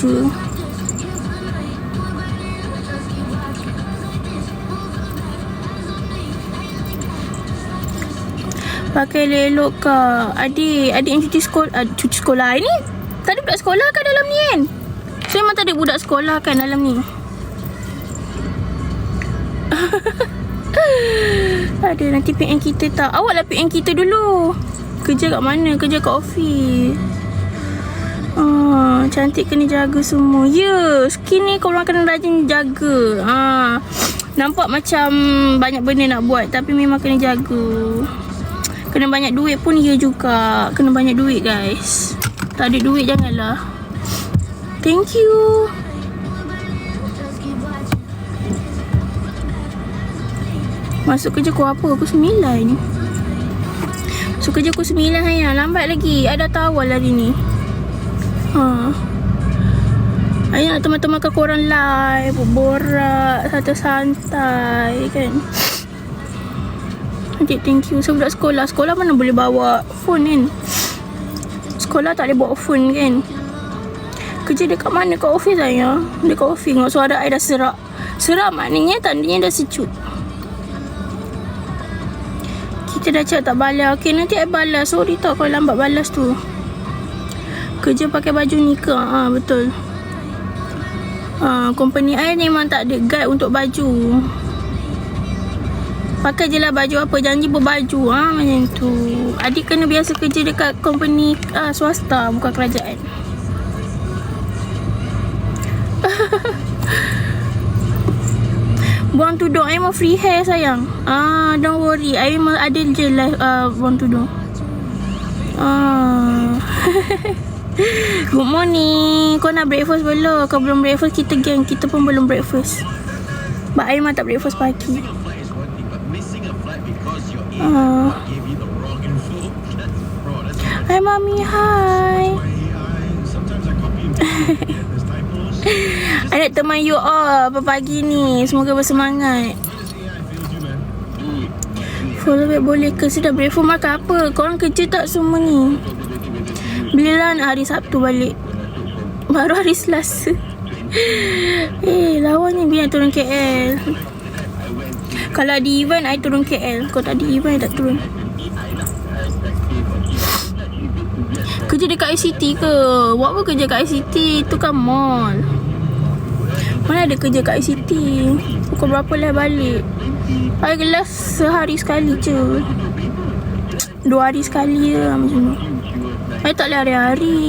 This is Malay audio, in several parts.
baca. Pakai lelok kak. Adik, adik yang cuti sekolah, uh, cuti sekolah ni. Tak ada budak sekolah kan dalam ni kan? So memang tak ada budak sekolah kan dalam ni. ada nanti PN kita tak. Awak lah PN kita dulu. Kerja kat mana? Kerja kat office. Ah, cantik kena jaga semua. Ya, yeah, skin ni korang kena rajin jaga. Ah, nampak macam banyak benda nak buat tapi memang kena jaga. Kena banyak duit pun ya juga. Kena banyak duit guys. Tak ada duit janganlah. Thank you. Masuk kerja kau apa? Aku sembilan. Masuk kerja aku sembilan ayah. Lambat lagi. Ada tawal hari ni. Ha. Ayah teman-teman korang live. Borak. Satu santai kan. Adik thank you. So budak sekolah. Sekolah mana boleh bawa phone kan? Sekolah tak boleh bawa phone kan? Kerja dekat mana? Dekat office saya. Dekat office. Tengok suara I dah serak. Serak maknanya tandanya dah sejuk. Kita dah cakap tak balas. Okay, nanti I balas. Sorry tau kalau lambat balas tu. Kerja pakai baju nikah. Ah ha, betul. Ah, company I memang tak ada guide untuk baju. Pakai je lah baju apa Janji berbaju ha, Macam tu Adik kena biasa kerja dekat company ah, swasta Bukan kerajaan Buang tudung I mau free hair sayang Ah, Don't worry I memang ada je lah uh, Buang tudung ah. Good morning. Kau nak breakfast belum? Kau belum breakfast Kita geng. Kita pun belum breakfast. I memang tak breakfast pagi. Uh. Hai mami. Hai. I nak teman you all pagi ni? Semoga bersemangat. Follow back boleh ke? Sudah breakfast makan apa? Korang kerja tak semua ni Belilah hari Sabtu balik Baru hari Selasa Eh lawan ni biar turun KL Kalau ada event I turun KL Kalau tak ada event I tak turun Kerja dekat ICT ke? Buat apa kerja kat ICT? Itu kan mall. Mana ada kerja kat ICT? Pukul berapa lah balik? I kelas sehari sekali je. Dua hari sekali je lah macam tu. I tak boleh hari-hari.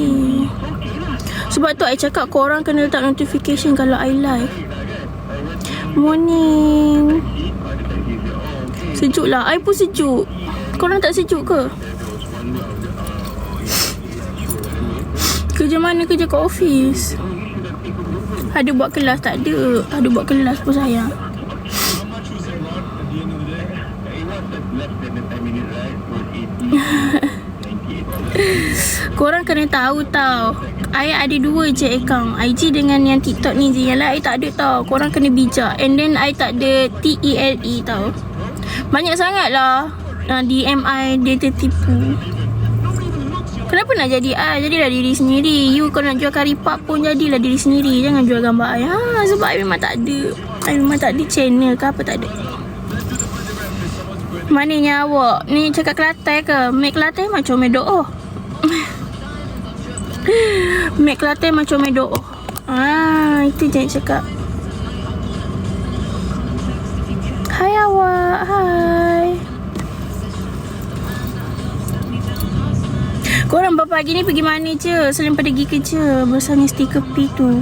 Sebab tu I cakap korang kena letak notification kalau I live. Morning. Sejuk lah. I pun sejuk. Korang tak sejuk ke? Kerja mana kerja kat office? Ada buat kelas tak ada. Ada buat kelas pun sayang. Korang kena tahu tau. I ada dua je account. IG dengan yang TikTok ni je. Yang lain I tak ada tau. Korang kena bijak. And then I tak ada T-E-L-E tau. Banyak sangat lah uh, DM I Dia tertipu. Kenapa nak jadi I? Jadilah diri sendiri. You kalau nak jual kari pap pun Jadilah diri sendiri. Jangan jual gambar I. Ha, Sebab I memang tak ada. I memang tak ada channel ke apa tak ada. Mananya awak Ni cakap Kelantan ke? Make Kelantan macam Medo oh. Make Kelantan macam Medo. Ah, itu je cakap. Hai awak. Hai. Korang pagi ni pergi mana je? Selain pada pergi kerja Bersama stiker P tu.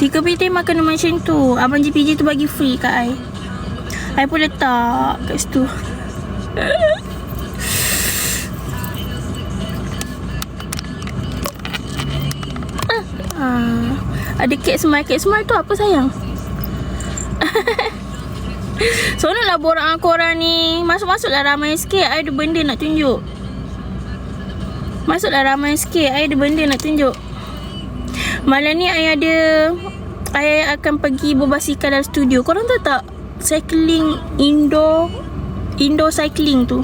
Stiker P tu memang kena macam tu. Abang GPJ tu bagi free kat I. I pun letak kat situ ada kek smile. Kek smile tu apa sayang? Seronok lah borak dengan korang ni. Masuk-masuklah ramai sikit I ada benda nak tunjuk. Masuklah ramai sikit I ada benda nak tunjuk. Malam ni I ada I akan pergi berbasikal dalam studio. Korang tahu tak Cycling indoor Indoor cycling tu?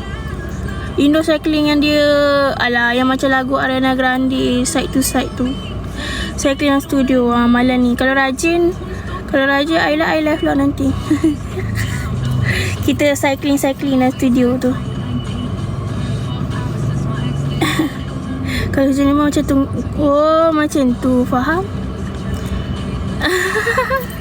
Indoor cycling yang dia Alah yang macam lagu Ariana Grande Side to side tu Cycling dalam studio ah, malam ni. Kalau rajin, kalau rajin I live, I live lah nanti. Kita cycling-cycling dalam studio tu. Kalau ni memang macam tu. Oh, macam tu. Faham?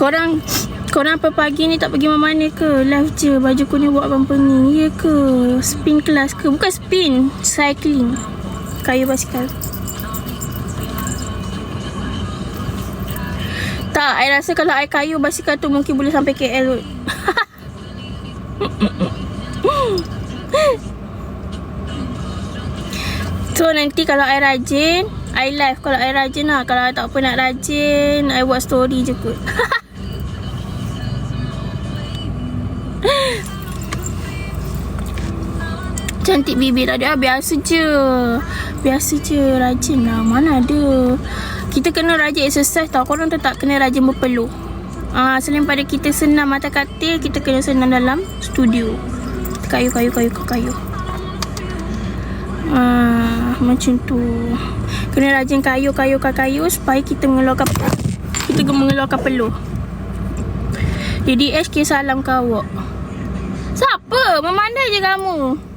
korang korang apa pagi ni tak pergi mana-mana ke? Live je. Baju kuning buat company. Ya ke? Spin kelas ke? Bukan spin. Cycling. Kayu basikal. Tak, I rasa kalau I kayu basikal tu mungkin boleh sampai KL kot. so nanti kalau I rajin I live kalau I rajin lah Kalau I tak nak rajin I buat story je kot Cantik bibir tadi ah, Biasa je Biasa je Rajin lah Mana ada Kita kena rajin exercise tau Korang tu tak kena rajin berpeluh Ah, selain pada kita senam mata katil, kita kena senam dalam studio. Kayu, kayu, kayu, kayu. Ah, macam tu. Kena rajin kayu, kayu, kayu, kayu supaya kita mengeluarkan kita mengeluarkan peluh. Jadi SK salam kau. Siapa? Memandai je kamu.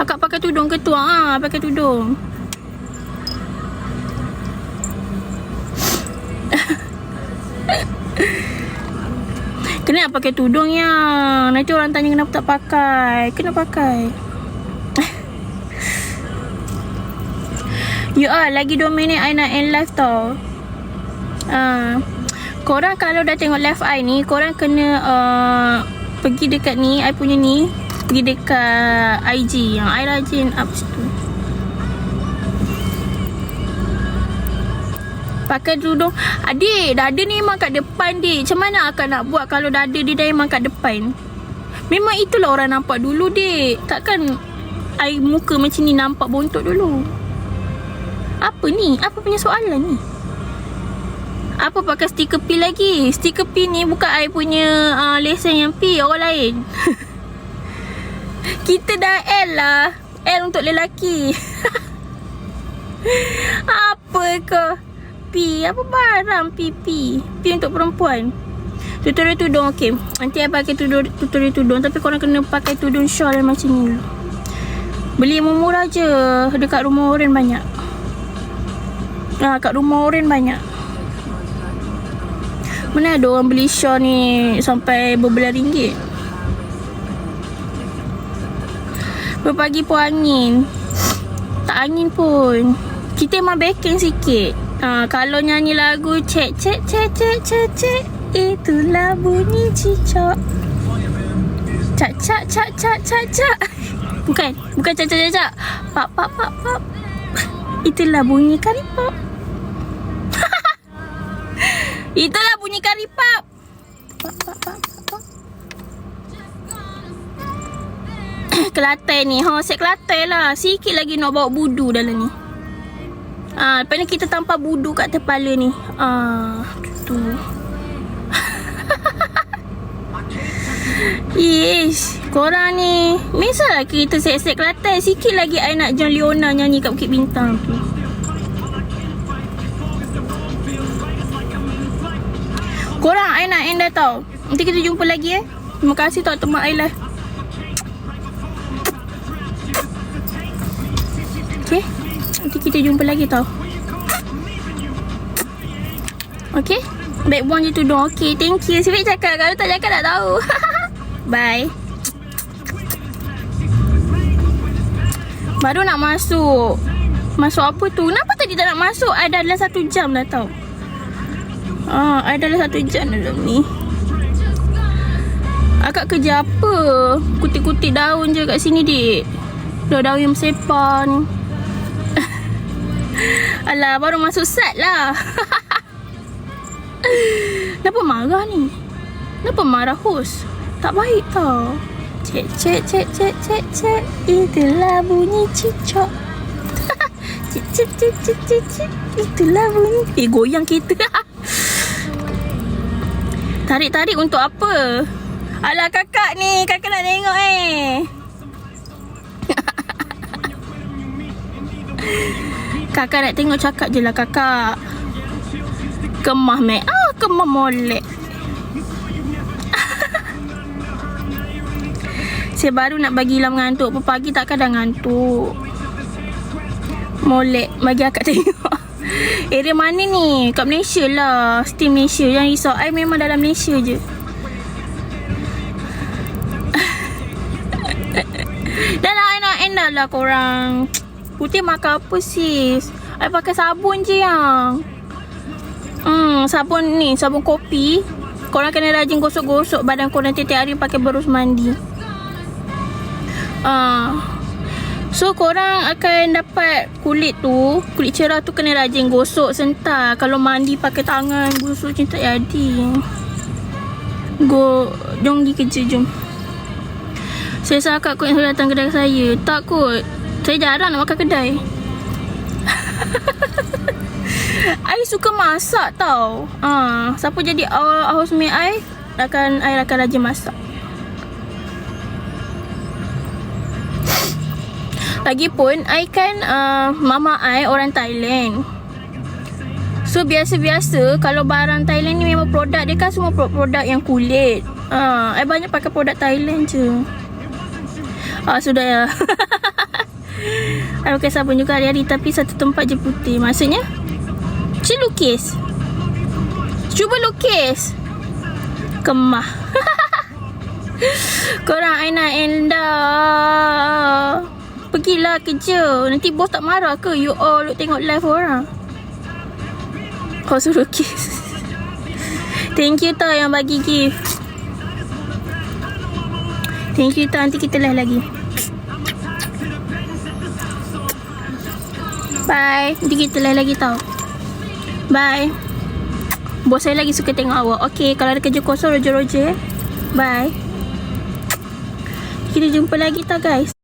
Akak pakai tudung ke tu? Ha, pakai tudung. Kena pakai tudung ya. Nanti orang tanya kenapa tak pakai. Kena pakai. you are lagi 2 minit I nak end live tau. Uh, korang kalau dah tengok live I ni, korang kena uh, pergi dekat ni, I punya ni. Pergi dekat IG yang I rajin up situ. pakai tudung Adik dada ni memang kat depan dik Macam mana akak nak buat kalau dada dia dah memang kat depan Memang itulah orang nampak dulu dik Takkan air muka macam ni nampak bontot dulu Apa ni? Apa punya soalan ni? Apa pakai stiker P lagi? Stiker P ni bukan I punya uh, lesen yang P Orang lain Kita dah L lah. L untuk lelaki. Apa kau? P Apa barang PP P? Untuk perempuan. Tutorial tudung Okay Nanti saya pakai tudung, tutorial tudung. Tapi korang kena pakai tudung shawl macam ni. Beli yang murah je. Dekat rumah orang banyak. Ah, kat rumah orang banyak. Mana ada orang beli shawl ni Sampai berbelah ringgit Berpagi pun angin Tak angin pun Kita memang backing sikit Ha, kalau nyanyi lagu cek cek cek cek cek cek itulah bunyi cicak. Cak cak cak cak cak cak. Bukan, bukan cak cak cak cak. Pak pak pak pak. Itulah bunyi karipap. itulah bunyi karipap. Pak pak pak Kelantan ni, ha, set Kelantan lah. Sikit lagi nak bawa budu dalam ni. Ah, lepas ni kita tanpa budu kat kepala ni. Ah, tu. Ish, korang ni Misalnya kita set-set Kelantan Sikit lagi I nak John Leona nyanyi kat Bukit Bintang tu Korang I nak end dah tau Nanti kita jumpa lagi eh Terima kasih tau teman I lah Okay Nanti kita jumpa lagi tau. Okay Baik buang je tudung. Okay thank you. Sifik cakap Kalau tak cakap tak tahu. Bye. Baru nak masuk. Masuk apa tu? Kenapa tadi tak nak masuk? I dah dalam satu jam dah tau. Ah, dalam satu jam dalam ni. Akak kerja apa? Kutik-kutik daun je kat sini dik. Daun-daun yang sepah ni Alah, baru masuk set lah. Kenapa marah ni? Kenapa marah host? Tak baik tau. Cek, cek, cek, cek, cek, cek. Itulah bunyi cicak. cek, cek, cek, cek, cek, cek. Itulah bunyi. Eh, goyang kita. Tarik-tarik untuk apa? Alah kakak ni, kakak nak tengok eh. Kakak nak tengok cakap je lah kakak. Kemah mek. Ah, kemah molek. Saya baru nak bagi Ilham ngantuk. Pagi tak kadang ngantuk. Molek. Bagi akak tengok. Area mana ni? Kat Malaysia lah. Steam Malaysia. Yang risau. I memang dalam Malaysia je. Dah lah, I nak end dah lah korang. Putih makan apa sis? I pakai sabun je yang. Hmm, sabun ni, sabun kopi. Korang kena rajin gosok-gosok badan korang tiap-tiap hari pakai berus mandi. Ah. So korang akan dapat kulit tu Kulit cerah tu kena rajin gosok sentar Kalau mandi pakai tangan gosok macam tak jadi Go Jom pergi kerja jom Saya sangka kot yang datang kedai saya Tak kot Saya jarang nak makan kedai I suka masak tau ah, Siapa jadi uh, housemate I akan, I akan rajin masak Lagipun, I kan uh, mama I orang Thailand. So, biasa-biasa kalau barang Thailand ni memang produk dia kan semua produk yang kulit. Uh, I banyak pakai produk Thailand je. Ah, sudah ya. I pakai sabun juga hari-hari tapi satu tempat je putih. Maksudnya, Cik lukis. Cuba lukis. Kemah. Korang I nak end dah. Pergilah kerja. Nanti bos tak marah ke you all duk tengok live orang? Kau suruh kiss. Thank you tau yang bagi gift. Thank you tau. Nanti kita live lagi. Bye. Nanti kita live lagi tau. Bye. Bos saya lagi suka tengok awak. Okay, kalau ada kerja kosong, roja-roja. Bye. Kita jumpa lagi tau guys.